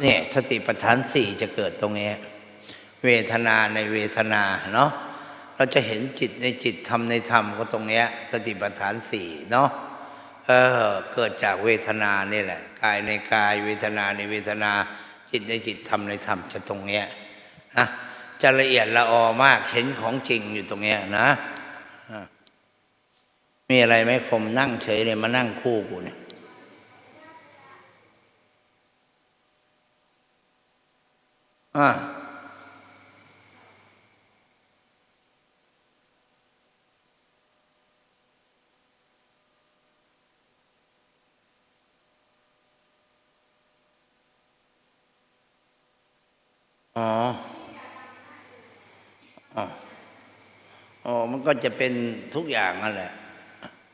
เนี่ยสติปัฏฐานสี่จะเกิดตรงนี้ เวทนาในเวทนาเนาะเราจะเห็นจิตในจิตธรรมในธรรมก็ตรงเนี้ยสติปัฏฐานสี่เนาะเออเกิดจากเวทนานี่แหละ กายในกายเวทนาในเวทนา จิตในจิตธรรมในธรรมจะตรงเนี้ยนะจะละเอียดละออมากเห็นของจริงอยู่ตรงเนี้ยนะอะมีอะไรไหมคมนั่งเฉยเลยมานั่งคู่กูเนี่ย อ่าอ๋ออ๋ออ๋อ มันก็จะเป็นทุกอย่างนั่นแหละ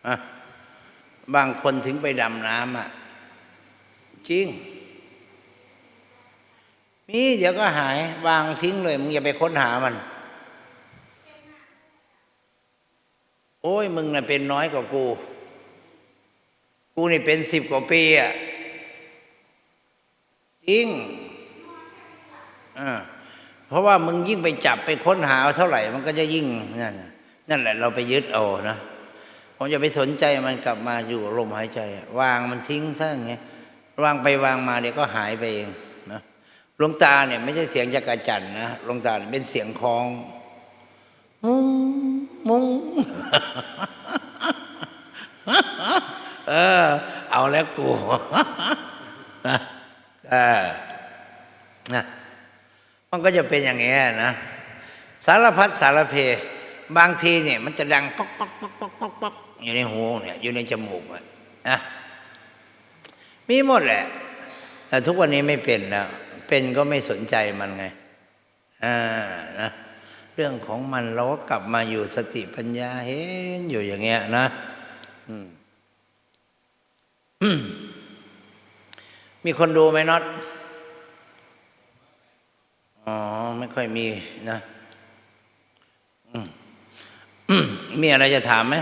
อะบางคนถึงไปดำน้ำอะ จริง มีเดี๋ยวก็หายวางทิ้งเลยมึงอย่าไปค้นหามัน โอ้ยมึงน่ะเป็นน้อยกว่ากู กูนี่เป็นสิบกว่าปีอะจริงอ่าเพราะว่ามึงยิ่งไปจับไปค้นหาเท่าไหร่ มันก็จะยิ่งนั่นนั่นแหละ เราไปยึดเอานะผมจะไปสนใจมันกลับมาอยู่ลมหายใจ วางมันทิ้งซะอย่างเงี้ยวางไปวางมาเดี๋ยวก็หายไปเองนะ ลวงตาเนี่ยไม่ใช่เสียงจักรจันทร์นะหลวงตาเป็นเสียงคลอง มุงมุงเออ เอาแล้วกูนะเออนะมันก็จะเป็นอย่างเงี้ยนะสารพัดสารเพ บางทีเนี่ย มันจะดังป๊อกป๊อกป๊อกป๊อกป๊อกป๊อกอยู่ในหูเนี่ย อยู่ในจมูกอะนะมีหมดแหละแต่ทุกวันนี้ไม่เป็นแล้ว เป็นก็ไม่สนใจมันไงอ่านะเรื่องของมันเราก็กลับมาอยู่สติปัญญาเห็นอยู่อย่างเงี้ยนะอืมมีคนดูไหมน็อต อ๋อ ไม่ค่อยมีนะอืมมีอะไรจะถามไหม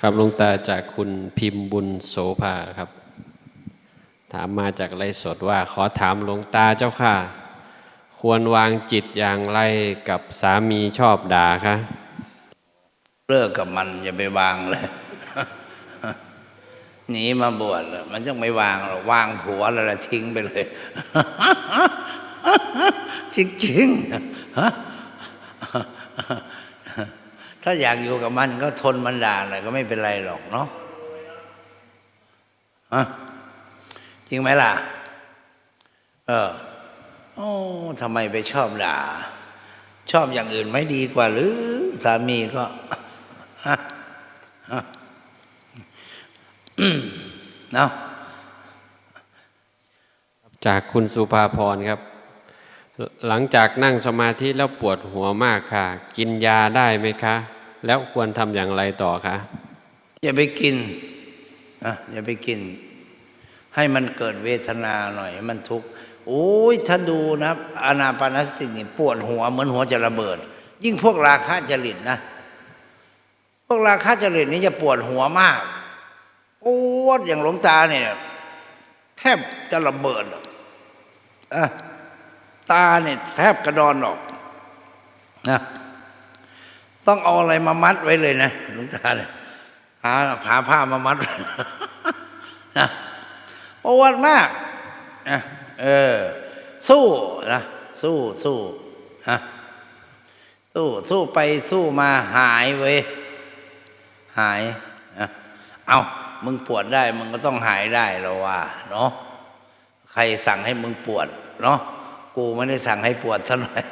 ครับหลวงตาจากคุณพิมพ์บุญโสภาครับ ถามมาจากไลฟ์สดว่า ขอถามหลวงตาเจ้าค่ะ ควรวางจิตอย่างไรกับสามีชอบด่าคะเลิกกับมันอย่าไปวางเลยหนีมาบวชมันต้องไม่วางหรอกวางผัวแล้วละทิ้งไปเลยจริงๆฮะ ถ้าอยากอยู่กับมันก็ทนมันด่าหน่อยก็ไม่เป็นไรหรอกเนาะฮะจริงไหมล่ะ เออโอ้ทำไมไปชอบด่า ชอบอย่างอื่นไม่ดีกว่าหรือ สามีก็ฮะฮะเนาะจากคุณสุภาพรครับ หลังจากนั่งสมาธิแล้วปวดหัวมากค่ะ กินยาได้ไหมคะ แล้วควรทำอย่างไรต่อคะอย่าไปกินนะอย่าไปกิน ให้มันเกิดเวทนาหน่อยมันทุกข์โอ้ยถ้าดูนะอานาปานสตินี่ปวดหัวเหมือนหัวจะระเบิด ยิ่งพวกราคะจริตนะ พวกราคะจริตนี่จะปวดหัวมากปวดอย่างหลวงตาเนี่ย แทบจะระเบิดอะ ตาเนี่ยแทบกระดอนออกนะต้องเอาอะไรมามัดไว้เลยนะหลวงตาเนี่ยหาหาผ้ามามัดนะปวดมากนะเออ สู้นะสู้สู้นะสู้สู้ไปสู้มาหายเว้ยหายนะเอามึงปวดได้ มึงก็ต้องหายได้แล้วว่า เนาะใครสั่งให้มึงปวด เนาะ กูไม่ได้สั่งให้ปวดซะหน่อย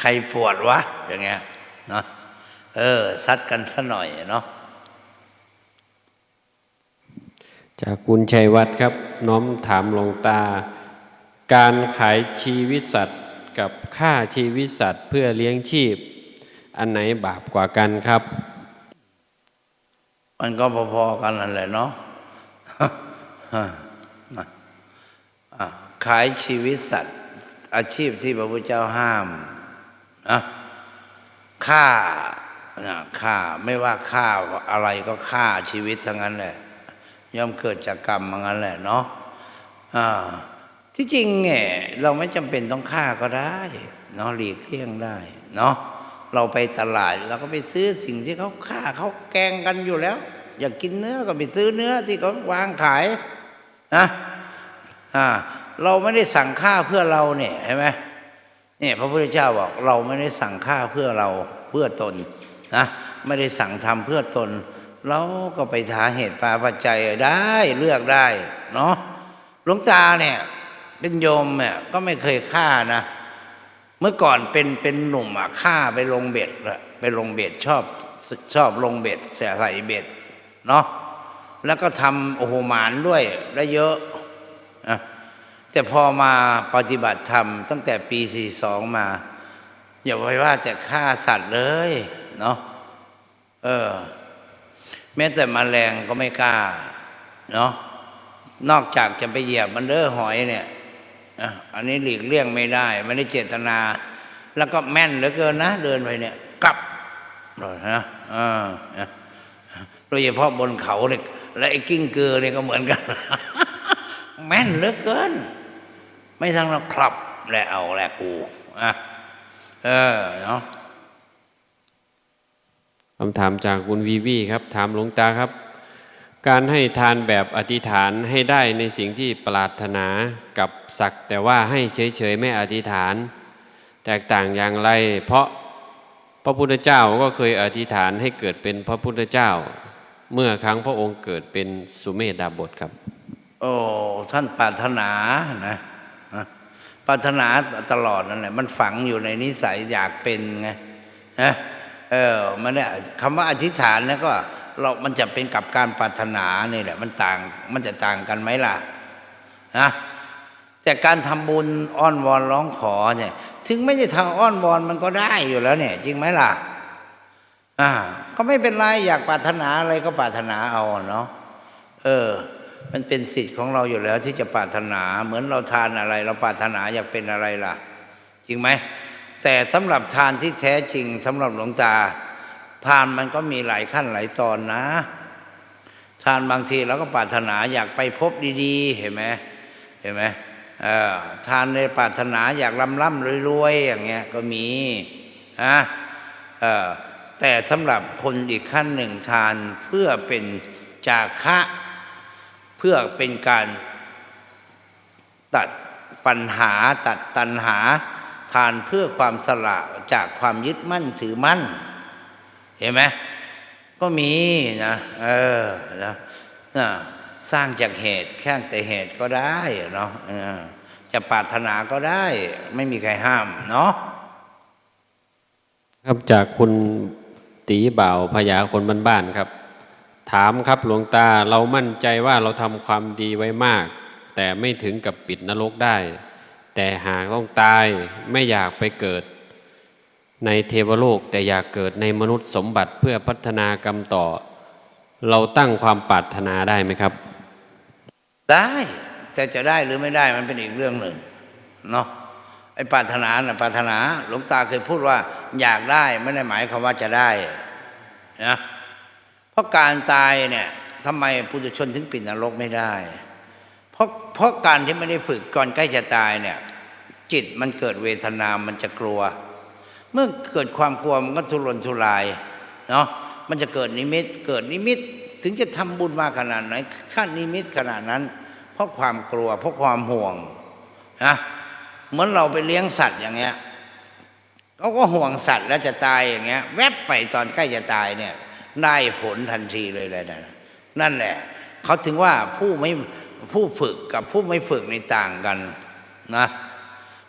ใครปวดวะ อย่างเงี้ยเนาะเออ ซัดกันซะหน่อยเนาะจากคุณชัยวัฒน์ครับ น้อมถามหลวงตา การขายชีวิตสัตว์กับค่าชีวิตสัตว์ เพื่อเลี้ยงชีพ อันไหนบาปกว่ากันครับ มันก็พอๆกันนั่นแหละเนาะนะอะ ขายชีวิตสัตว์ อาชีพที่พระพุทธเจ้าห้ามนะฆ่านะฆ่าไม่ว่าฆ่าอะไรก็ฆ่าชีวิตทั้งนั้นแหละย่อมเกิดจากกรรมทั้งนั้นแหละเนาะอ่าที่จริงเนี่ยเราไม่จำเป็นต้องฆ่าก็ได้เนาะหลีกเลี่ยงได้เนาะเราไปตลาดเราก็ไปซื้อสิ่งที่เขาฆ่าเขาแกงกันอยู่แล้ว อยากกินเนื้อก็ไปซื้อเนื้อที่เขาวางขายนะ เราไม่ได้สั่งฆ่าเพื่อเราเนี่ยเห็นไหมเนี่ยพระพุทธเจ้าบอกเราไม่ได้สั่งฆ่าเพื่อเราเพื่อตนนะไม่ได้สั่งทำเพื่อตน เราก็ไปหาเหตุปาปัจจัยได้เลือกได้เนาะหลวงตาเนี่ย เป็นโยมเนี่ยก็ไม่เคยฆ่านะเมื่อก่อนเป็นเป็นหนุ่มอะฆ่าไปลงเบ็ดละไปลงเบ็ดชอบชอบลงเบ็ดใส่เบ็ดเนาะแล้วก็ทำโอโหมานด้วยได้เยอะ แต่พอมาปฏิบัติธรรม ตั้งแต่ปี 42 มา อย่าไว้ว่าแต่ฆ่าสัตว์เลยเนาะเออ แม้แต่มแมลงก็ไม่กล้า เนาะนอกจากจะไปเหยียบมันเด้อหอยเนี่ยอะอันนี้หลีกเลี่ยงไม่ได้ไม่ได้เจตนา แล้วก็แม่นเหลือเกินนะ เดินไปเนี่ยกลับเลยนะอ่านะโดยเฉพาะบนเขาเนี่ยและไอ้กิ้งเกือเนี่ยก็เหมือนกัน แม่นเหลือเกิน ไม่ทั้งเราคลับแหละเอาแหละกูอะเออเนาะคำถามจากคุณวีวีครับ ถามหลวงตาครับ การให้ทานแบบอธิษฐานให้ได้ในสิ่งที่ปรารถนากับสักแต่ว่าให้เฉยๆไม่อธิษฐาน แตกต่างอย่างไร เพราะพระพุทธเจ้าก็เคยอธิษฐานให้เกิดเป็นพระพุทธเจ้า เมื่อครั้งพระองค์เกิดเป็นสุเมธดาบทครับ โอ้ท่านปรารถนานะปรารถนาตลอดนั่นแหละมันฝังอยู่ในนิสัยอยากเป็นไงนะเออมันเนี่ยคำว่าอธิษฐานเนี่ยก็เรา มันจะเป็นกับการปรารถนานี่แหละ มันต่าง มันจะต่างกันไหมล่ะนะแต่การทำบุญอ้อนวอนร้องขอเนี่ย ถึงไม่ได้ทางอ้อนวอนมันก็ได้อยู่แล้วเนี่ย จริงไหมล่ะ อ่า ก็ไม่เป็นไรอยากปรารถนาอะไรก็ปรารถนาเอาเนาะเออ มันเป็นสิทธิ์ของเราอยู่แล้วที่จะปรารถนา เหมือนเราทานอะไร เราปรารถนาอยากเป็นอะไรล่ะ จริงไหม แต่สำหรับทานที่แท้จริงสำหรับหลวงตา ทานมันก็มีหลายขั้นหลายตอนนะ ทานบางทีเราก็ปรารถนาอยากไปพบดีๆ เห็นไหมเห็นไหมทานในปรารถนาอยากร่ำร่ำรวยๆอย่างเงี้ยก็มีนะแต่สำหรับคนอีกขั้นหนึ่งทานเพื่อเป็นจาคะ พื่อเป็นการตัดปัญหาตัดตัณหา ทานเพื่อความสละจากความยึดมั่นถือมั่น เห็นไหมก็มีนะเออนะนะสร้างจากเหตุแค่แต่เหตุก็ได้เนาะจะปรารถนาก็ได้ ไม่มีใครห้ามเนาะครับจากคุณตีบ่าวพญาคนบ้านๆครับ ถามครับหลวงตาเรามั่นใจว่าเราทำความดีไว้มาก แต่ไม่ถึงกับปิดนรกได้ แต่หากต้องตายไม่อยากไปเกิด ในเทวโลกแต่อยากเกิดในมนุษย์สมบัติเพื่อพัฒนากรรมต่อ เราตั้งความปรารถนาได้ไหมครับ ได้แต่จะได้หรือไม่ได้มันเป็นอีกเรื่องหนึ่งเนาะไอ้ปรารถนาน่ะปรารถนาหลวงตาเคยพูดว่า อยากได้ไม่ได้หมายความว่าจะได้นะ เพราะการตายเนี่ยทำไมปุถุชนถึงปิดนรกไม่ได้ เพราะเพราะการที่ไม่ได้ฝึกก่อนใกล้จะตายเนี่ย จิตมันเกิดเวทนา มันจะกลัว เมื่อเกิดความกลัวมันก็ทุรนทุรายเนาะมันจะเกิดนิมิต เกิดนิมิต ถึงจะทำบุญมาขนาดไหนถ้านิมิตขนาดนั้น เพราะความกลัว เพราะความห่วงนะเหมือนเราไปเลี้ยงสัตว์อย่างเงี้ยเขาก็ห่วงสัตว์แล้วจะตายอย่างเงี้ย แวบไปตอนใกล้จะตายเนี่ย ได้ผลทันทีเลยเลยนะนั่นแหละเขาถึงว่าผู้ไม่ผู้ฝึกกับผู้ไม่ฝึกในต่างกันนะ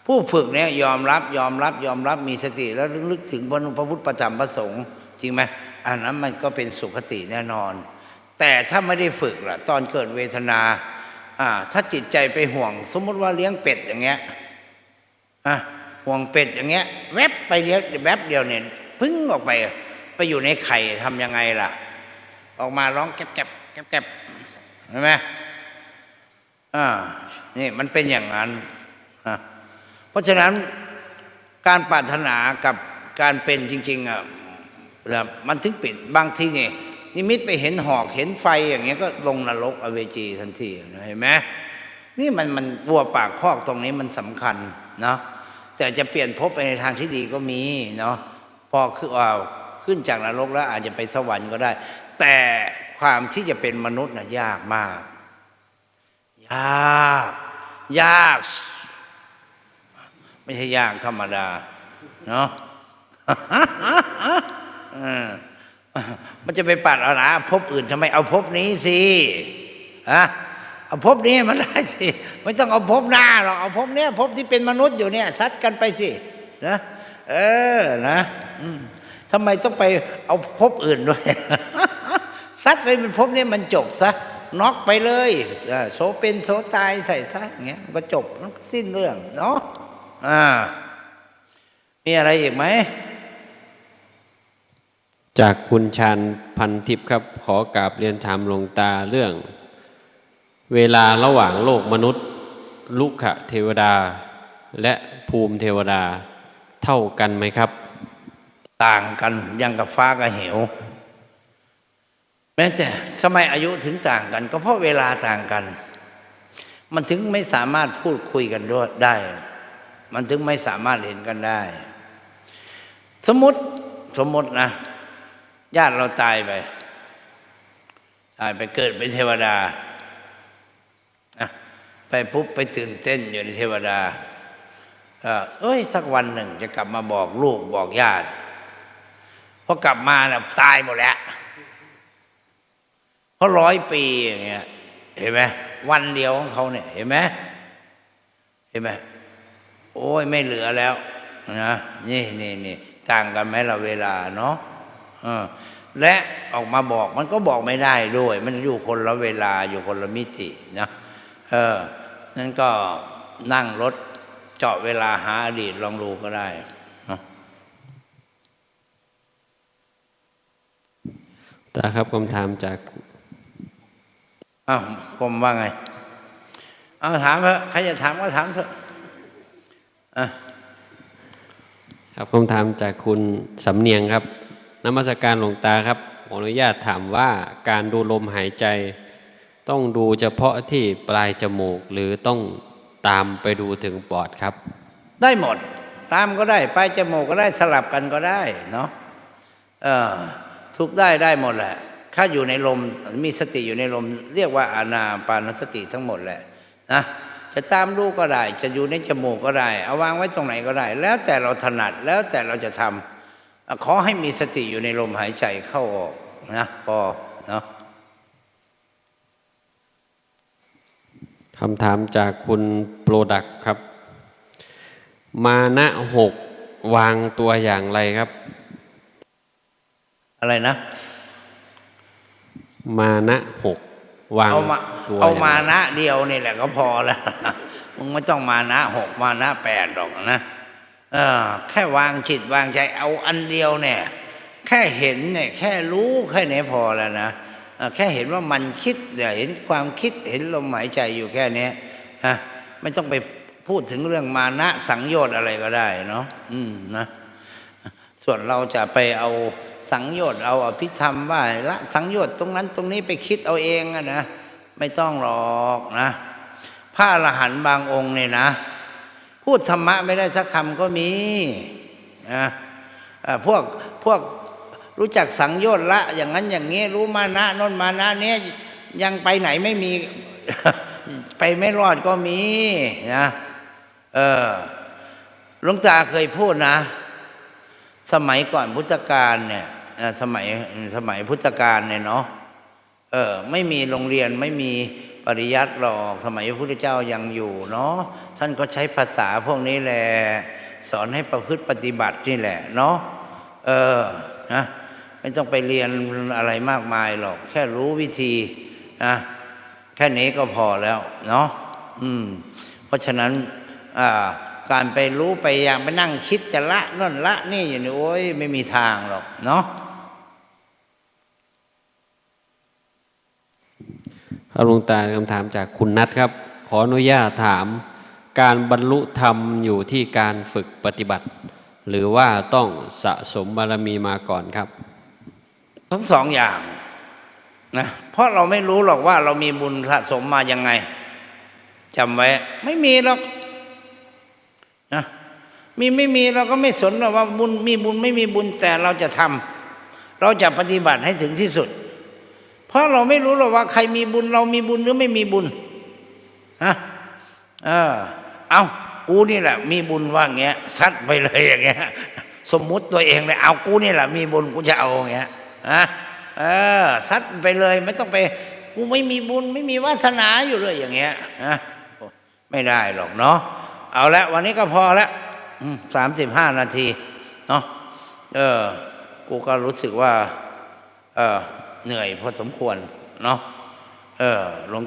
ผู้ฝึกเนี่ยยอมรับยอมรับยอมรับมีสติแล้วลึกถึงพระพุทธประธรรมพระสงฆ์จริงไหมอันนั้นมันก็เป็นสุขติแน่นอน แต่ถ้าไม่ได้ฝึกล่ะ ตอนเกิดเวทนาอ่าถ้าจิตใจไปห่วง สมมติว่าเลี้ยงเป็ดอย่างเงี้ยอะห่วงเป็ดอย่างเงี้ย แวบไปเลี้ยงแวบเดียวเนี่ยพึ่งออกไป ไปอยู่ในไข่ทำยังไงล่ะ ออกมาร้องแกบแกบแกบแกบเห็นไหมอ่านี่มันเป็นอย่างนั้นนะเพราะฉะนั้นการปรารถนากับการเป็นจริงๆอะแบบมันถึงปิดบางทีนี่นิมิตไปเห็นหอกเห็นไฟอย่างเงี้ยก็ลงนรกอเวจีทันทีเห็นไหมนี่มันมันวัวปากคอกตรงนี้มันสำคัญเนาะแต่จะเปลี่ยนภพไปในทางที่ดีก็มีเนาะพอคือว่า ขึ้นจากนรกแล้วอาจจะไปสวรรค์ก็ได้ แต่ความที่จะเป็นมนุษย์น่ะยากมาก ยาก ยาก ไม่ใช่ยากธรรมดา เนาะมันจะไปปัดเอานะภพอื่นทำไมเอาภพนี้สิฮะเอาภพนี้มันได้สิไม่ต้องเอาภพหน้าหรอกเอาภพเนี้ยภพที่เป็นมนุษย์อยู่เนี่ยซัดกันไปสินะเออนะอ ทำไมต้องไปเอาภพอื่นด้วยซัดไปเป็นภพนี้มันจบซะน็อกไปเลยโสเป็นโสตายใส่ซะอย่างเงี้ยมันก็จบมันก็สิ้นเรื่องเนาะอ่า มีอะไรอีกไหม จากคุณชานพันทิพย์ครับ ขอกราบเรียนถามหลวงตาเรื่อง เวลาระหว่างโลกมนุษย์ ลุกขเทวดา และภูมิเทวดาเท่ากันไหมครับ ต่างกันยังกับฟ้ากับเหว แม้แต่สมัยอายุถึงต่างกัน ก็เพราะเวลาต่างกัน มันถึงไม่สามารถพูดคุยกันด้วยได้ มันถึงไม่สามารถเห็นกันได้ สมมติสมมตินะญาติเราตายไปตายไปเกิดเป็นเทวดานะไปปุ๊บไปตื่นเต้นอยู่ในเทวดาเอ่อเอ้ยสักวันหนึ่งจะกลับมาบอกลูกบอกญาติ พอกลับมาน่ะตายหมดแล้วเพราะร้อยปีอย่างเงี้ยเห็นไหมวันเดียวของเขาเนี่ย เห็นไหมเห็นไหมโอ้ยไม่เหลือแล้วนะนี่นี่นี่ต่างกันไหมเราเวลาเนาะเออและออกมาบอกมันก็บอกไม่ได้ด้วย มันอยู่คนละเวลาอยู่คนละมิตินะเออนั่นก็นั่งรถเจาะเวลาหาอดีตลองดูก็ได้เนาะ ตาครับคำถามจากอ้าวกรมว่าไง เอาถามเถอะใครจะถามก็ถามเถอะอะครับคำถามจากคุณสำเนียงครับนมัสการหลวงตาครับขออนุญาตถามว่าการดูลมหายใจ ต้องดูเฉพาะที่ปลายจมูกหรือต้องตามไปดูถึงปอดครับ ได้หมด ตามก็ได้ปลายจมูกก็ได้สลับกันก็ได้เนาะเออ ทุกได้ได้หมดแหละถ้าอยู่ในลมมีสติอยู่ในลม เรียกว่าอานาปานสติทั้งหมดแหละนะจะตามดูก็ได้ จะอยู่ในจมูกก็ได้ เอาวางไว้ตรงไหนก็ได้ แล้วแต่เราถนัดแล้วแต่เราจะทำอะขอให้มีสติอยู่ในลมหายใจเข้าออกนะพอเนาะคำถามจากคุณโปรดักครับ มานะหกวางตัวอย่างไรครับ อะไรนะ มานะหกวางเอามาตัวเอาย่งมาไรนะเดียวนี่แหละก็พอแล้วมึงไม่ต้องมานะหกมานะแปดหรอกนะเออแค่วางจิตวางใจเอาอันเดียวเนี่ย แค่เห็นเนี่ยแค่รู้แค่นี้พอแล้วนะเออแค่เห็นว่ามันคิดเนี่ยเห็นความคิดเห็นลมหายใจอยู่แค่เนี้ยฮะไม่ต้องไปพูดถึงเรื่องมานะสังโยชน์อะไรก็ได้เนาะอืมนะส่วนเราจะไปเอา สังโยชน์เอาอภิธรรมว่าละสังโยชน์ตรงนั้นตรงนี้ไปคิดเอาเองอะนะไม่ต้องหรอกนะพระอรหันต์บางองค์เนี่ยนะ พูดธรรมะไม่ได้สักคำก็มีนะพวกพวกรู้จักสังโยชน์ละ อย่างนั้นอย่างนี้รู้มานะโนนมานะเนี้ยยังไปไหนไม่มี ไปไม่รอดก็มีนะเออหลวงตาเคยพูดนะ สมัยก่อนพุทธกาลเนี่ยสมัยสมัยพุทธกาลเนี่ยเนาะเออไม่มีโรงเรียนไม่มีปริยัติหรอกสมัยพระพุทธเจ้ายังอยู่เนาะท่านก็ใช้ภาษาพวกนี้แหละสอนให้ประพฤติปฏิบัตินี่แหละเนาะเออนะไม่ต้องไปเรียนอะไรมากมายหรอก แค่รู้วิธีนะแค่นี้ก็พอแล้วเนาะอืมเพราะฉะนั้นอ่า การไปรู้ไปอย่างไปนั่งคิดจะละนั่นละนี่อยู่นี่โอ้ยไม่มีทางหรอกเนาะครับหลวงตาคำถามจากคุณนัทครับ ขออนุญาตถาม การบรรลุธรรมอยู่ที่การฝึกปฏิบัติ หรือว่าต้องสะสมบารมีมาก่อนครับ ทั้งสองอย่างนะเพราะเราไม่รู้หรอกว่าเรามีบุญสะสมมายังไงจำไว้ ไม่มีหรอกนะ มีไม่มีเราก็ไม่สนหรอกว่าบุญมีบุญไม่มีบุญแต่เราจะทำเราจะปฏิบัติให้ถึงที่สุด เพราะเราไม่รู้หรอกว่าใครมีบุญ เรามีบุญหรือไม่มีบุญฮะเออ เอากูนี่แหละ มีบุญว่าเงี้ยซัดไปเลยอย่างเงี้ย สมมุติตัวเองเลยเอากูนี่แหละมีบุญกูจะเอาอย่างเงี้ยนะเออซัดไปเลยไม่ต้องไป กูไม่มีบุญ ไม่มีวาสนาอยู่เลยอย่างเงี้ยนะไม่ได้หรอกเนาะเอาละวันนี้ก็พอละ สามสิบห้านาทีเนาะเออ กูก็รู้สึกว่า เออเหนื่อยพอสมควร เนาะเออหลวง